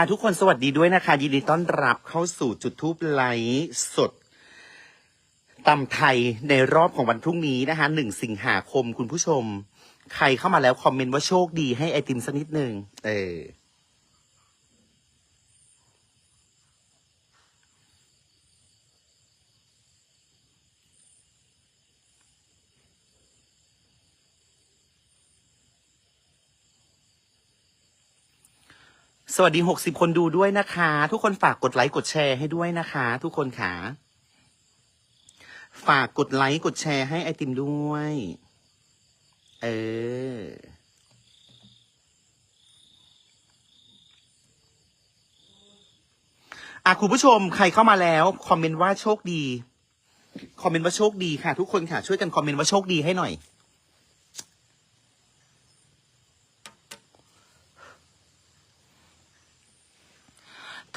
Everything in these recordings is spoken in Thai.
อะทุกคนสวัสดีด้วยนะคะยินดีต้อนรับเข้าสู่จุดทูปไลฟ์สดตำไทยในรอบของวันพรุ่งนี้นะคะหนึ่งสิงหาคมคุณผู้ชม ใครเข้ามาแล้วคอมเมนต์ว่าโชคดีให้ไอติมสักนิดหนึ่งเออ สวัสดีหกสิบคนดูด้วยนะคะ ทุกคนฝากกดไลค์กดแชร์ให้ด้วยนะคะ ทุกคนค่ะ ฝากกดไลค์กดแชร์ให้ไอติมด้วย เอออะคุณผู้ชมใครเข้ามาแล้วคอมเมนต์ว่าโชคดี คอมเมนต์ว่าโชคดีค่ะ ทุกคนค่ะ ช่วยกันคอมเมนต์ว่าโชคดีให้หน่อย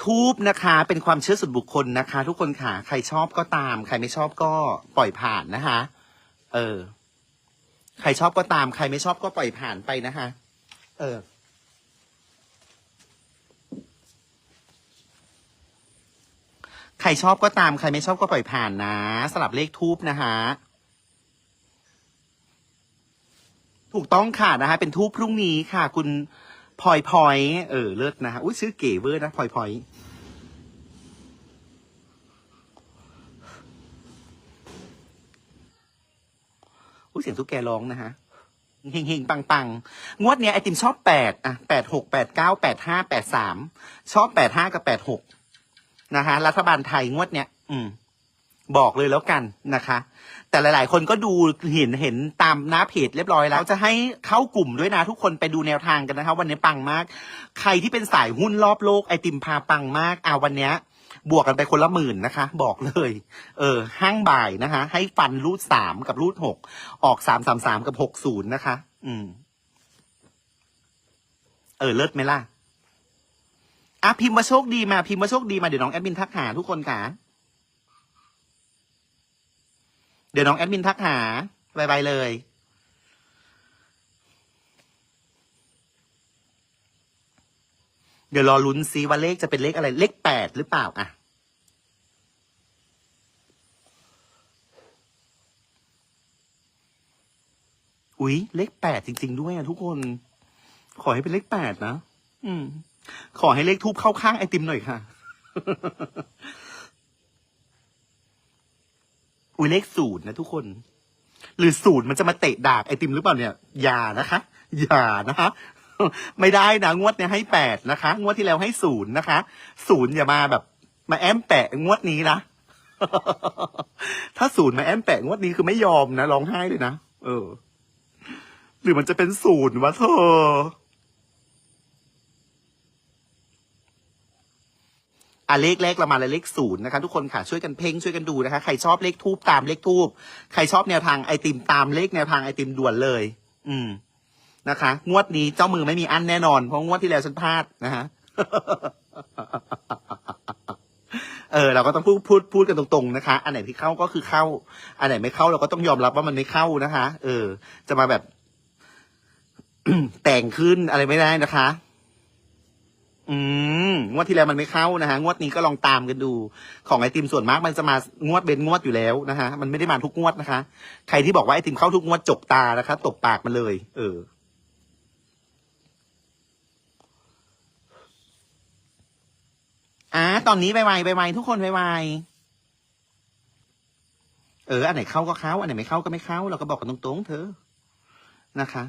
ทูบนะคะ เป็นความเชื่อส่วนบุคคลนะคะ ทุกคนค่ะ ใครชอบก็ตาม ใครไม่ชอบก็ปล่อยผ่านนะคะ เออ ใครชอบก็ตาม ใครไม่ชอบก็ปล่อยผ่านไปนะคะ เออ ใครชอบก็ตาม ใครไม่ชอบก็ปล่อยผ่านนะสลับเลขทูบนะคะถูกต้องค่ะนะคะ เป็นทูบพรุ่งนี้ค่ะ คุณพลอยพลอยเออเลิศนะคะอุ้ยชื่อเก๋เวอร์นะพลอยพลอย เสียงทุกแกร้องนะฮะเฮงเฮงปังปังงวดเนี้ยไอติมชอบแปดอะแปดหกแปดเก้าแปดห้าแปดสามชอบแปดห้ากับแปดหกนะคะรัฐบาลไทยงวดเนี้ยอืม บอกเลยแล้วกันนะคะ แต่หลาย ๆ คนก็ดูเห็นเห็นตามหน้าเพจเรียบร้อยแล้วจะให้เข้ากลุ่มด้วยนะ ทุกคนไปดูแนวทางกันนะคะวันนี้ปังมาก ใครที่เป็นสายหุ้นรอบโลกไอติมพาปังมากอ่าวันเนี้ย บวกกันไปคนละหมื่นนะคะ บอกเลย เออห้างบ่ายนะคะ ให้ฟันรูดสามกับรูดหกออกสามสามสามกับหกศูนย์นะคะ อืม เออเลิศไหมล่ะอะพิมพ์มาโชคดีมาพิมพ์มาโชคดีมาเดี๋ยวน้องแอดมินทักหาทุกคนค่ะเดี๋ยวน้องแอดมินทักหาบายบายเลย เดี๋ยวรอลุ้นซิว่าเลขจะเป็นเลขอะไร เลขแปดหรือเปล่าอะอุ๊ย เลขแปดจริง ๆ ด้วยอะทุกคน ขอให้เป็นเลขแปดนะอืม ขอให้เลขทูบเข้าข้างไอติมหน่อยค่ะ อุ้ยเลขศูนย์นะทุกคน หรือศูนย์มันจะมาเตะดากไอติมหรือเปล่าเนี่ย อย่านะคะ อย่านะคะ ไม่ได้นะงวดเนี้ยให้แปดนะคะ งวดที่แล้วให้ศูนย์นะคะศูนย์อย่ามาแบบ มาแอมแปะงวดนี้นะถ้าศูนย์มาแอมแปะงวดนี้คือไม่ยอมนะร้องไห้เลยนะเออ หรือมันจะเป็นศูนย์วะเธออะเลขแรกเรามาแล้วเลขศูนย์นะคะทุกคนค่ะช่วยกันเพ่งช่วยกันดูนะคะ ใครชอบเลขทูบตามเลขทูบใครชอบแนวทางไอติมตามเลขแนวทางไอติมด่วนเลย อืม นะคะ งวดนี้เจ้ามือไม่มีอันแน่นอน เพราะงวดที่แล้วฉันพลาดนะฮะ เออ เราก็ต้องพูดพูดพูดกันตรงๆนะคะ อันไหนที่เข้าก็คือเข้า อันไหนไม่เข้าเราก็ต้องยอมรับว่ามันไม่เข้านะคะ เออ จะมาแบบ แต่งขึ้นอะไรไม่ได้นะคะ อืม งวดที่แล้วมันไม่เข้านะฮะ งวดนี้ก็ลองตามกันดู ของไอติมส่วนมากมันจะมางวดเบนงวดอยู่แล้วนะฮะ มันไม่ได้มาทุกงวดนะคะ ใครที่บอกว่าไอติมเข้าทุกงวดจกตานะคะ ตบปากมันเลย เออ อ่าตอนนี้ไปวๆไวทุกคนไปวเออ อันไหนเข้าก็เข้า อันไหนไม่เข้าก็ไม่เข้า เราก็บอกกันตรงๆเธอ นะคะ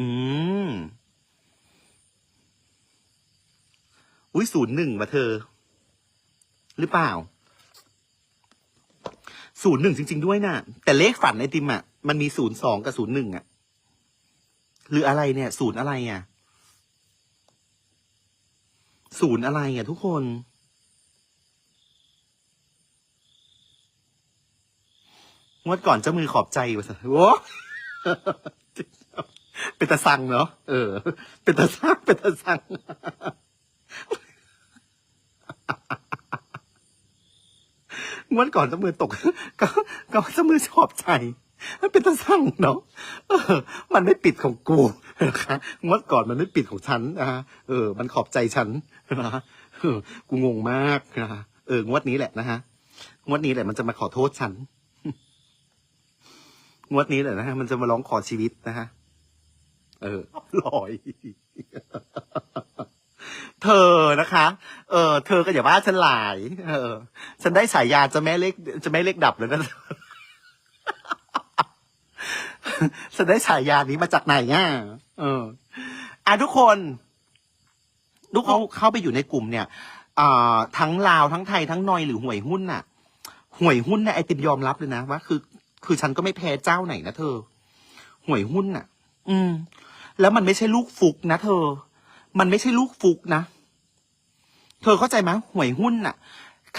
อืม อุ้ยศูนย์หนึ่งมาเธอ หรือเปล่า ศูนย์หนึ่งจริง ๆ ด้วยนะ่ะ แต่เลขฝันไอติมอะ มันมีศูนย์สองกับศูนย์หนึ่งอะ หรืออะไรเนี่ย ศูนย์อะไรอะ ศูนย์อะไรอะทุกคน งวดก่อนเจ้ามือขอบใจวะโว้เป็นตาสังเนาะเออ เป็นตาสังเป็นตาสังงวดก่อนเจ้ามือตก ก็ก็เจ้ามือชอบใจ มันเป็นตาสั่งเนาะเออ มันไม่ปิดของกูนะคะงวดก่อนมันไม่ปิดของฉันนะะเออ มันขอบใจฉันนะฮะเออกูงงมากนะะเอองวดนี้แหละนะฮะงวดนี้แหละมันจะมาขอโทษฉัน งวดนี้แหละนะฮะมันจะมาร้องขอชีวิตนะฮะเออลอย เธอนะคะ เออ เธอก็อย่าว่าฉันหลาย เออ ฉันได้ฉายาจะแม่เล็กจะแม่เล็กดับเลยนะ ฉันได้ฉายานี้มาจากไหนอะเออ อะทุกคนทุกคนเข้าไปอยู่ในกลุ่มเนี่ยอ่าทั้งลาวทั้งไทยทั้งนอยหรือหวยหุ้นน่ะ หวยหุ้นเนี่ยไอติมยอมรับเลยนะว่าคือ คือฉันก็ไม่แพ้เจ้าไหนนะเธอ หวยหุ้นน่ะ อืม แล้วมันไม่ใช่ลูกฟุกนะเธอ มันไม่ใช่ลูกฟุกนะเธอเข้าใจไหมหวยหุ้นน่ะ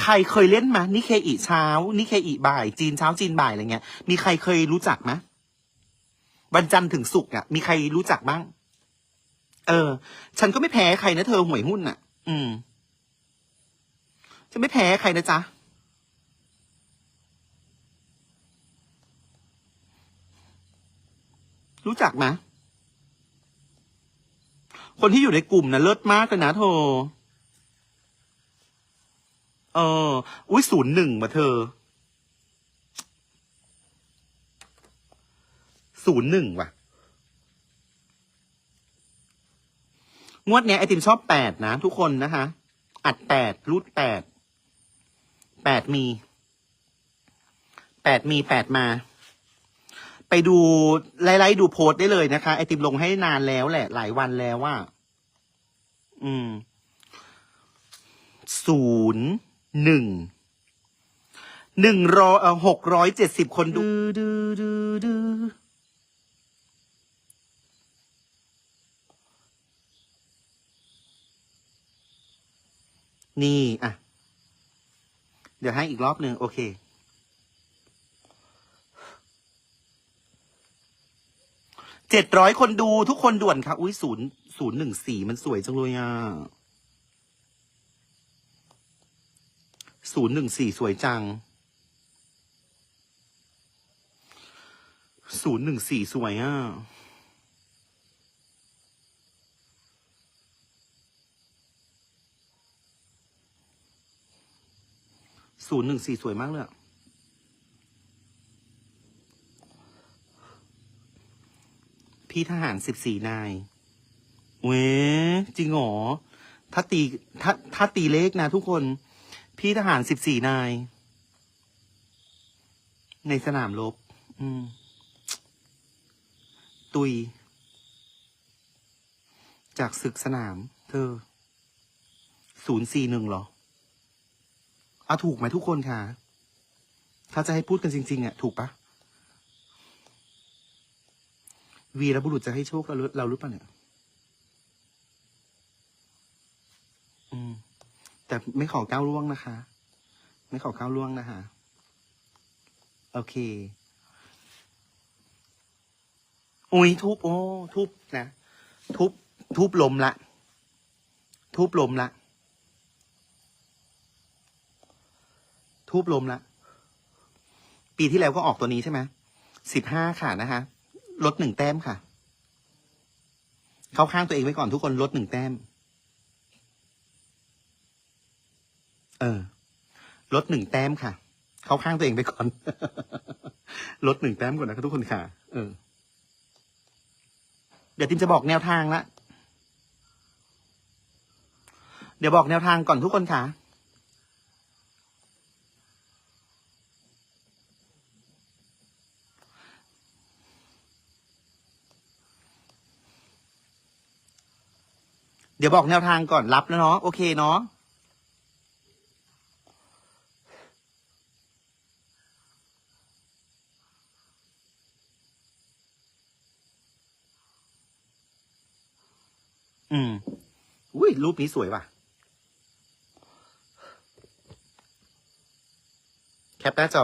ใครเคยเล่นมานิเคอีเช้านิเคอีบ่าย จีนเช้าจีนบ่ายอะไรเงี้ย มีใครเคยรู้จักไหม วันจันทร์ถึงศุกร์อะ มีใครรู้จักบ้าง เออ ฉันก็ไม่แพ้ใครนะเธอหวยหุ้นน่ะ อืมจะไม่แพ้ใครนะจ๊ะรู้จักไหมคนที่อยู่ในกลุ่มนะเลิศมากเลยนะเธอ เออ อุ้ยศูนย์หนึ่งมาเธอ ศูนย์หนึ่งว่ะ งวดเนี้ยไอติมชอบแปดนะ ทุกคนนะคะ อัดแปดรูดแปด แปดมี แปดมีแปดมา ไปดูไล่ๆดูโพสได้เลยนะคะ ไอติมลงให้นานแล้วแหละ หลายวันแล้วว่า อืม ศูนย์หนึ่งหนึ่งรอหกร้อยเจ็ดสิบคนดูดูดูดู นี่อะ เดี๋ยวให้อีกรอบหนึ่งโอเค เจ็ดร้อยคนดูทุกคนด่วนค่ะ อุ้ยศูนย์ศูนย์หนึ่งสี่มันสวยจังเลยอะศูนย์หนึ่งสี่สวยจังศูนย์หนึ่งสี่สวยอะ ศูนย์หนึ่งสี่สวยมากเลยอะพี่ทหารสิบสี่นายเว้จริงเหรอถ้าตีถ้าถ้าตีเลขนะทุกคน พี่ทหารสิบสี่นาย ในสนามรบอืม ตุย จากศึกสนาม เธอศูนย์สี่หนึ่งเหรอ เอาถูกไหมทุกคนค่ะถ้าจะให้พูดกันจริงๆอะถูกปะวีรบุรุษจะให้โชคเรารือเราหรือเปล่าเนี่ยอืม แต่ไม่ขอก้าวล่วงนะคะ ไม่ขอก้าวล่วงนะคะ โอเคอุ้ยทุบโอ้ทุบนะ ทุบ ทุบลมละ ทุบลมละ ทูบลมละ ปีที่แล้วก็ออกตัวนี้ใช่ไหมสิบห้าค่ะนะคะลดหนึ่งแต้มค่ะ เข้าข้างตัวเองไว้ก่อนทุกคนลดหนึ่งแต้ม เออ ลดหนึ่งแต้มค่ะ เข้าข้างตัวเองไปก่อน ลดหนึ่งแต้มก่อนนะครับทุกคนค่ะ เออ เดี๋ยวติมจะบอกแนวทางละ เดี๋ยวบอกแนวทางก่อนทุกคนค่ะ ดี๋ยวบอกแนวทางก่อนรับแล้วเนาะโอเคเนาะอืมอุ้ยรูปนี้สวยว่ะ แคปหน้าจอ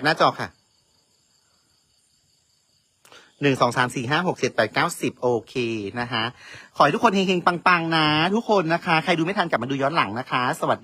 ปหน้าจอค่ะ หนึ่งสองสามสี่ห้าหกเจ็ดแปดเก้าสิบโอเคนะคะ ขอให้ทุกคนเฮงๆ ปัง ๆ นะ ทุกคนนะคะ ใครดูไม่ทันกลับมาดูย้อนหลังนะคะ สวัสดี